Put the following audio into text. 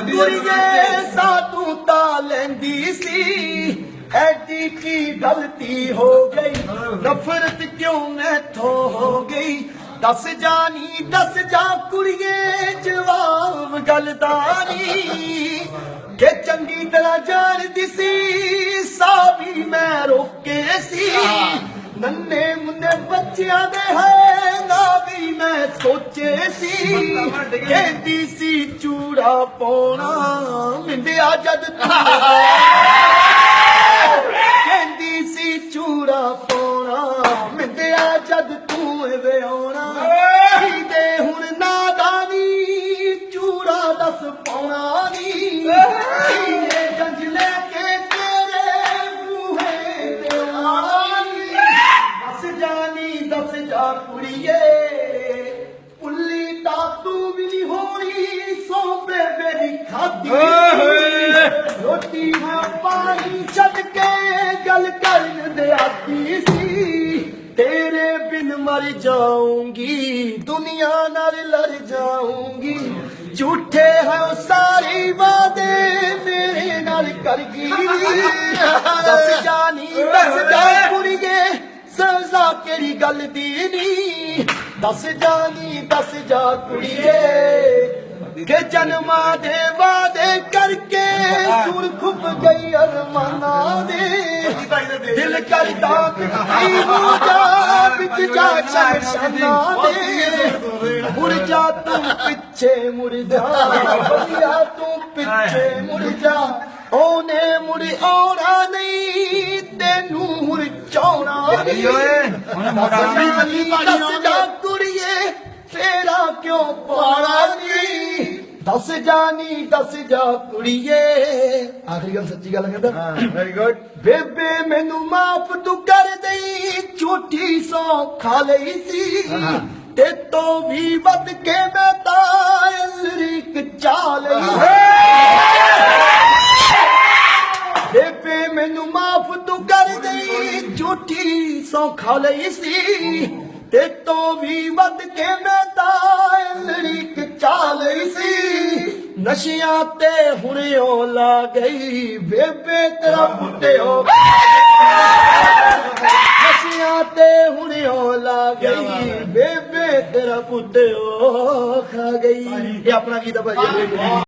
ਕੁੜੀਏ ਸਾਤੂ ਤਾਂ ਲੈਂਦੀ ਸੀ। ਐਡੀ ਕੀ ਗਲਤੀ ਹੋ ਗਈ? ਨਫ਼ਰਤ ਕਿਉਂ ਮੈਥੋਂ ਹੋ ਗਈ? ਦੱਸ ਜਾਨੀ, ਦੱਸ ਜਾ ਕੁੜੀਏ, ਜਵਾਬ ਗੱਲ ਦਾ ਕਿ ਚੰਗੀ ਤਰ੍ਹਾਂ ਜਾਣਦੀ ਸੀ ਸਾਬੀ ਮੈਂ ਰੋਕੇ ਸੀ। ਨੰਨੇ ਮੁੰਨੇ ਬੱਚਿਆਂ ਦੇ ਹੈ ਸੋਚੇ ਸੀ ਕਹਿੰਦੀ ਸੀ ਚੂੜਾ ਪਾਉਣਾ ਮਿੰਦਿਆ ਜਦ ਤੂੰ ਕਹਿੰਦੀ ਸੀ ਚੂੜਾ ਪਾਉਣਾ ਮਿੰਦਿਆ ਜਦ ਤੂੰ ਵਿਆਉਣਾ ਦੇ ਹੁਣ ਨਾਦਾਨੀ ਚੂੜਾ ਦੱਸ ਪਾਉਣਾ ਨੀ। ਇਹ ਗੰਜ ਲੈ ਕੇ ਤੇਰੇ ਬੂਹੇ ਤੇ ਆਉਣਾ ਨੀ। ਦੱਸ ਜਾਨੀ ਦੱਸ ਜਾ ਕੁੜੀਏ ਸੀ। ਤੇਰੇ ਬਿਨ ਮਰ ਜਾਊਂਗੀ ਦੁਨੀਆ ਨਾਲ ਲੜ ਜਾਊਂਗੀ। ਝੂਠੇ ਹੈ ਸਾਰੇ ਵਾਦੇ ਮੇਰੇ ਨਾਲ ਕਰ ਗਈ ਦੱਸ ਜਾਨੀ ਦੱਸ ਜਾ ਕੁੜੀਏ ਸਜ਼ਾ ਕਿਹੜੀ ਗੱਲ ਦੀ ਨੀ ਦੱਸ ਜਾਨੀ ਦੱਸ ਜਾ ਕੁੜੀਏ ਕਿ ਜਨਮਾਂ ਦੇ ਵਾਦੇ ਕਰਕੇ ਸੁਰ ਗਈ ਅਰਮਾਨਾਂ। ਦਿਲ ਕਰਦਾ ਕਿ ਹੋ ਜਾ ਵਿੱਚ ਜਾ ਸ਼ਾਨਾਂ ਦੇ। ਮੁੜ ਜਾ ਤੂੰ ਪਿੱਛੇ ਮੁੜ ਜਾ ਵਧੀਆ ਤੂੰ ਪਿੱਛੇ ਮੁੜ ਜਾ ਉਹਨੇ ਮੁੜ ਆਉਣਾ ਨਹੀਂ ਤੈਨੂੰ ਮੁੜ ਚਾਉਣਾ ਨਹੀਂ। ਦੱਸ ਜਾ ਕੁੜੀਏ ਫੇਰਾ ਕਿਉਂ ਪਾਣਾ ਨੀ? ਦੱਸ ਜਾਨੀ ਦੱਸ ਜਾ ਕੁੜੀਏ। ਆਖਰੀ ਗੱਲ ਸੱਚੀ ਗੱਲ ਕਹਿੰਦਾ। ਵੈਰੀ ਗੁੱਡ ਬੇਬੇ ਮੈਨੂੰ ਮਾਫ ਤੂੰ ਕਰ ਦੇਈ ਝੂਠੀ ਸੌ ਖਾ ਲਈ ਸੀ। ਤੇ ਤੋਂ ਵੀ ਵੱਧ ਕੇ ਮੈਂ ਤਾਂ ਲਰਿਕ ਚਾ ਲਈ। ਬੇਬੇ ਮੈਨੂੰ ਮਾਫ ਤੂੰ ਕਰ ਦੇਈ ਝੂਠੀ ਸੌ ਖਾ ਲਈ ਸੀ। ਤੇ ਤੋਂ ਵੀ ਵੱਧ ਕੇ ਮੈਂ ਨਸ਼ਿਆਂ ਤੇ ਹੁਣ ਉਹ ਲਾ ਗਈ। ਬੇਬੇ ਤੇਰਾ ਪੁੱਟਿਓ ਨਸ਼ਿਆਂ ਤੇ ਹੁਣ ਉਹ ਲਾ ਗਈ। ਬੇਬੇ ਤੇਰਾ ਪੁੱਟਿਓ ਖਾ ਗਈ। ਇਹ ਆਪਣਾ ਗੀਤ ਆ ਭਾਈ